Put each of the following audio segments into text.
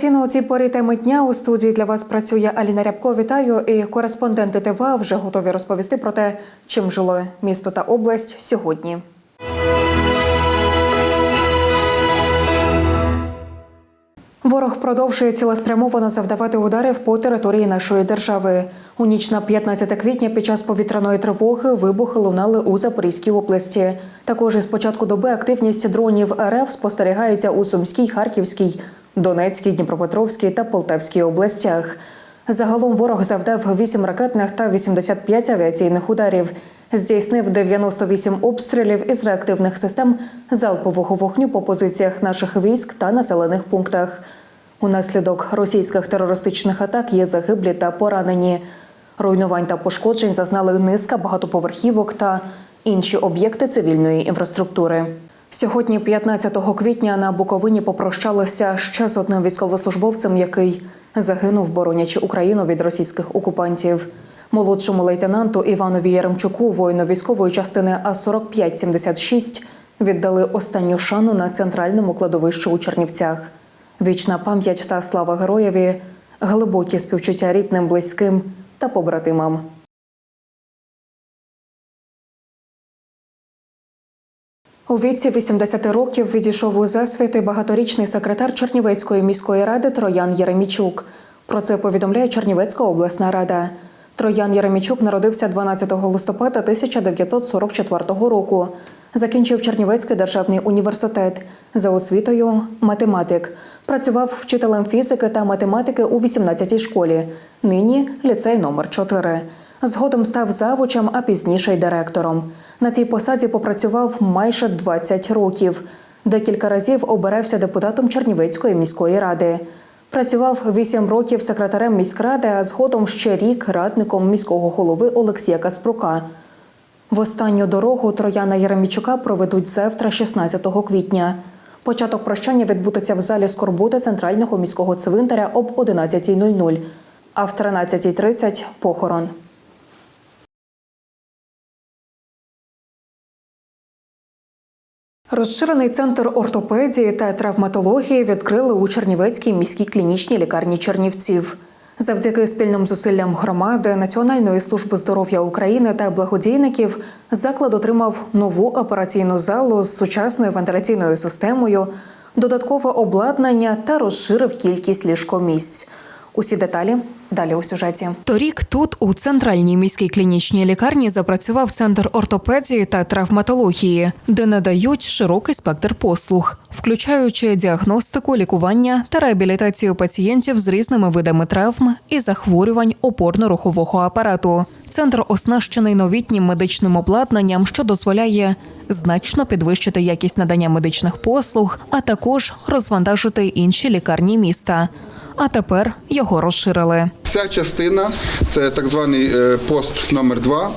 Традиційно у цій порі теми дня у студії для вас працює Аліна Рябко. Вітаю і кореспонденти ТВА вже готові розповісти про те, чим жило місто та область сьогодні. Ворог продовжує цілеспрямовано завдавати ударів по території нашої держави. У ніч на 15 квітня під час повітряної тривоги вибухи лунали у Запорізькій області. Також із початку доби активність дронів РФ спостерігається у Сумській, Харківській, Донецькій, Дніпропетровській та Полтавській областях. Загалом ворог завдав 8 ракетних та 85 авіаційних ударів. Здійснив 98 обстрілів із реактивних систем залпового вогню по позиціях наших військ та населених пунктах. Унаслідок російських терористичних атак є загиблі та поранені. Руйнувань та пошкоджень зазнали низка багатоповерхівок та інші об'єкти цивільної інфраструктури. Сьогодні, 15 квітня, на Буковині попрощалися ще з одним військовослужбовцем, який загинув, боронячи Україну від російських окупантів. Молодшому лейтенанту Іванові Яремчуку, воїну військової частини А 4576 віддали останню шану на центральному кладовищі у Чернівцях. Вічна пам'ять та слава героєві, глибокі співчуття рідним, близьким та побратимам. У віці 80 років відійшов у засвіти багаторічний секретар Чернівецької міської ради Троян Єремічук. Про це повідомляє Чернівецька обласна рада. Троян Єремічук народився 12 листопада 1944 року. Закінчив Чернівецький державний університет за освітою математик. Працював вчителем фізики та математики у 18-й школі. Нині ліцей номер 4. Згодом став завучем, а пізніше й директором. На цій посаді попрацював майже 20 років. Декілька разів обирався депутатом Чернівецької міської ради. Працював 8 років секретарем міськради, а згодом ще рік радником міського голови Олексія Каспрука. В останню дорогу Трояна Єремічука проведуть завтра, 16 квітня. Початок прощання відбудеться в залі Скорботи центрального міського цвинтаря об 11.00, а в 13.30 – похорон. Розширений центр ортопедії та травматології відкрили у Чернівецькій міській клінічній лікарні Чернівців. Завдяки спільним зусиллям громади, Національної служби здоров'я України та благодійників заклад отримав нову операційну залу з сучасною вентиляційною системою, додаткове обладнання та розширив кількість ліжкомісць. Усі деталі далі у сюжеті. Торік тут, у центральній міській клінічній лікарні, запрацював центр ортопедії та травматології, де надають широкий спектр послуг, включаючи діагностику, лікування та реабілітацію пацієнтів з різними видами травм і захворювань опорно-рухового апарату. Центр оснащений новітнім медичним обладнанням, що дозволяє значно підвищити якість надання медичних послуг, а також розвантажити інші лікарні міста. А тепер його розширили. Ця частина це так званий е, пост номер 2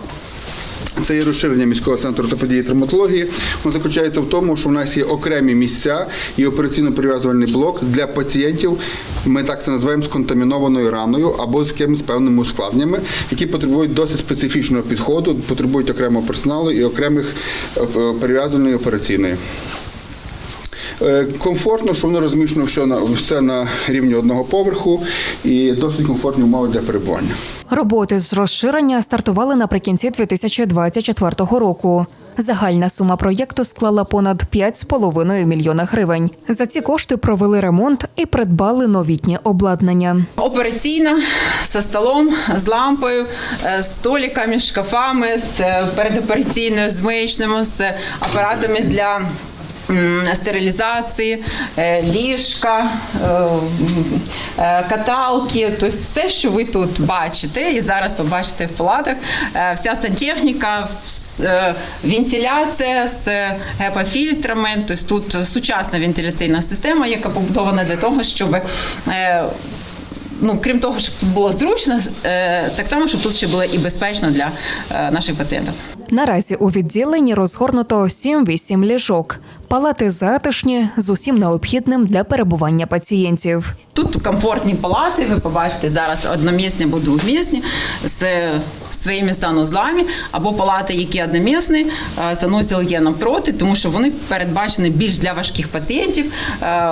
це є розширення міського центру ортопедії і травматології. Воно заключається в тому, що в нас є окремі місця і операційно-прив'язувальний блок для пацієнтів. Ми так це називаємо з контамінованою раною або з якимись певними ускладненнями, які потребують досить специфічного підходу, потребують окремого персоналу і окремих е, е, операційної. Е, Комфортно, що воно розміщено все на все на рівні одного поверху і досить комфортні умови для перебування. Роботи з розширення стартували наприкінці 2024 року. Загальна сума проєкту склала понад 5,5 мільйона гривень. За ці кошти провели ремонт і придбали новітнє обладнання. Операційна зі столом, з лампою, е, з столиками, шкафами, з е, передопераційною, з миючними, з апаратами для стерилізації, е, ліжка, е, е, каталки, тобто все, що ви тут бачите, і зараз побачите в палатах, вся сантехніка, вентиляція з гепафільтрами, тобто тут сучасна вентиляційна система, яка побудована для того, щоб ну, крім того, щоб тут було зручно, так само, щоб тут ще було і безпечно для наших пацієнтів. Наразі у відділенні розгорнуто 7-8 ліжок. Палати затишні з усім необхідним для перебування пацієнтів. Тут комфортні палати, ви побачите зараз одномісні або двохмісні з, своїми санузлами або палати, які одномісні, е, санузел є навпроти, тому що вони передбачені більш для важких пацієнтів, е,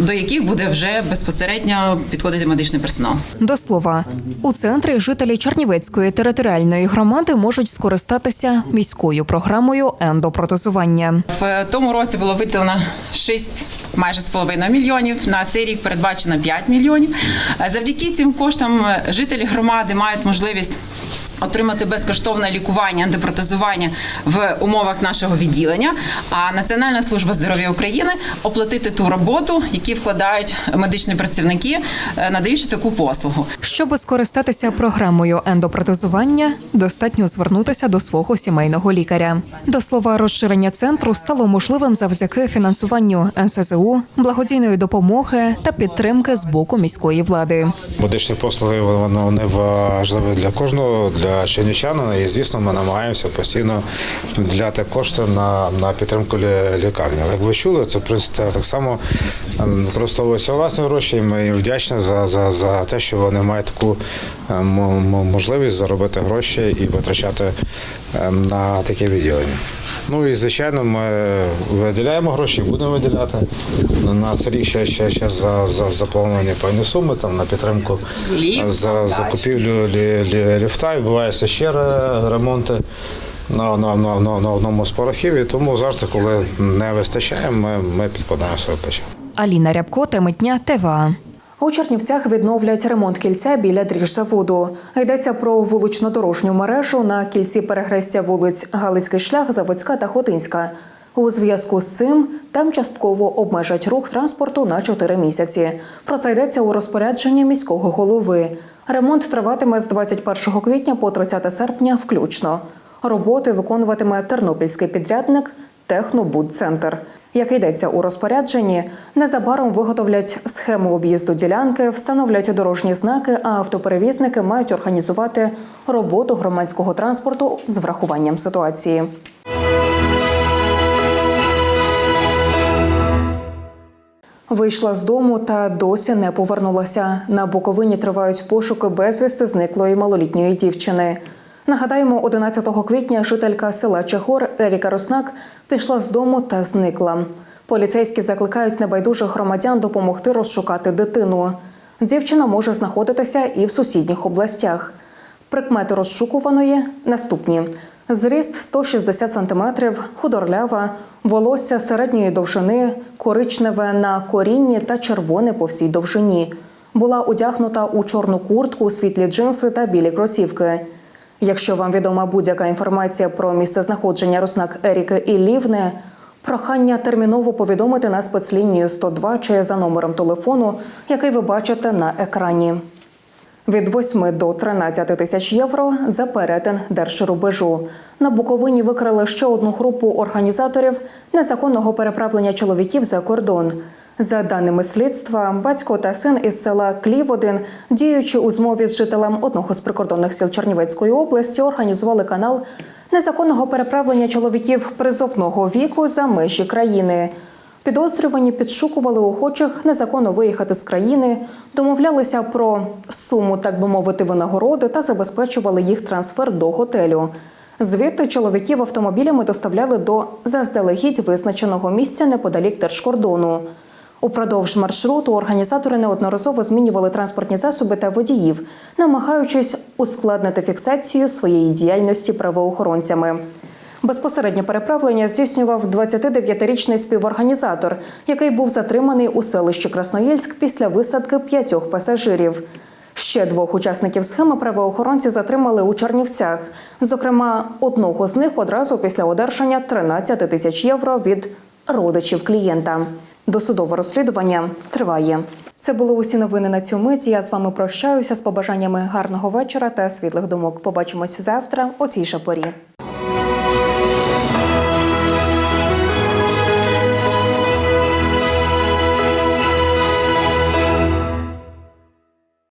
до яких буде вже безпосередньо підходити медичний персонал. До слова, у центрі жителі Чернівецької територіальної громади можуть скористатися міською програмою ендопротезування. В тому році було виділено 6 майже з половиною мільйонів. На цей рік передбачено 5 мільйонів. Е, Завдяки цим коштам жителі громади мають можливість. Отримати безкоштовне лікування, антипротезування в умовах нашого відділення. А Національна служба здоров'я України оплатити ту роботу, яку вкладають медичні працівники, е, надаючи таку послугу. Щоб скористатися програмою ендопротезування, достатньо звернутися до свого сімейного лікаря. До слова, розширення центру стало можливим завдяки фінансуванню НСЗУ, благодійної допомоги та підтримки з боку міської влади. Медичні послуги воно вони важливі для кожного, для чернівчанина. І звісно, ми намагаємося постійно виділяти кошти на, на підтримку лікарні. Як ви чули, це так само ем, використовуються власні гроші. Ми їм вдячні за, за, за те, що вони мають таку можливість заробити гроші і витрачати ем, на таке відділення. Ну і звичайно, ми виділяємо гроші, будемо виділяти. На цей рік ще, ще, ще за, за заплановані певні суми там на підтримку Ліфт, за закупівлю лі, лі, ліфта. Відбуваються ще ремонти. На, на, на, на, на одному з порохів, і тому завжди, коли не вистачає, ми, ми підкладаємо свою плече. Аліна Рябко, теми дня ТВА. У Чернівцях відновлять ремонт кільця біля дріжзаводу. Йдеться про вулично-дорожню мережу на кільці перехрестя вулиць Галицький шлях, Заводська та Хотинська. У зв'язку з цим там частково обмежать рух транспорту на 4 місяці. Про це йдеться у розпорядженні міського голови. Ремонт триватиме з 21 квітня по 30 серпня включно. Роботи виконуватиме тернопільський підрядник Технобудцентр. Як йдеться у розпорядженні, незабаром виготовлять схему об'їзду ділянки, встановлять дорожні знаки, а автоперевізники мають організувати роботу громадського транспорту з врахуванням ситуації. Вийшла з дому та досі не повернулася. На Буковині тривають пошуки безвісти зниклої малолітньої дівчини. Нагадаємо, 11 квітня жителька села Чехор Еріка Руснак пішла з дому та зникла. Поліцейські закликають небайдужих громадян допомогти розшукати дитину. Дівчина може знаходитися і в сусідніх областях. Прикмети розшукуваної наступні: зріст 160 см, худорлява, волосся середньої довжини, коричневе на корінні та червоне по всій довжині. Була одягнута у чорну куртку, світлі джинси та білі кросівки. Якщо вам відома будь-яка інформація про місцезнаходження Руснак Еріки Іллівни, прохання терміново повідомити на спецлінію 102 чи за номером телефону, який ви бачите на екрані. Від 8 до 13 тисяч євро за перетин держрубежу. На Буковині викрили ще одну групу організаторів незаконного переправлення чоловіків за кордон. За даними слідства, батько та син із села Кліводин, діючи у змові з жителем одного з прикордонних сіл Чернівецької області, організували канал незаконного переправлення чоловіків призовного віку за межі країни. Підозрювані підшукували охочих незаконно виїхати з країни, домовлялися про суму, так би мовити, винагороди та забезпечували їх трансфер до готелю. Звідти чоловіків автомобілями доставляли до заздалегідь визначеного місця неподалік держкордону. Упродовж маршруту організатори неодноразово змінювали транспортні засоби та водіїв, намагаючись ускладнити фіксацію своєї діяльності правоохоронцями. Безпосереднє переправлення здійснював 29-річний співорганізатор, який був затриманий у селищі Красноїльськ після висадки п'ятьох пасажирів. Ще двох учасників схеми правоохоронці затримали у Чернівцях. Зокрема, одного з них одразу після одержання 13 тисяч євро від родичів клієнта. Досудове розслідування триває. Це були усі новини на цю мить. Я з вами прощаюся з побажаннями гарного вечора та світлих думок. Побачимось завтра о цій же порі.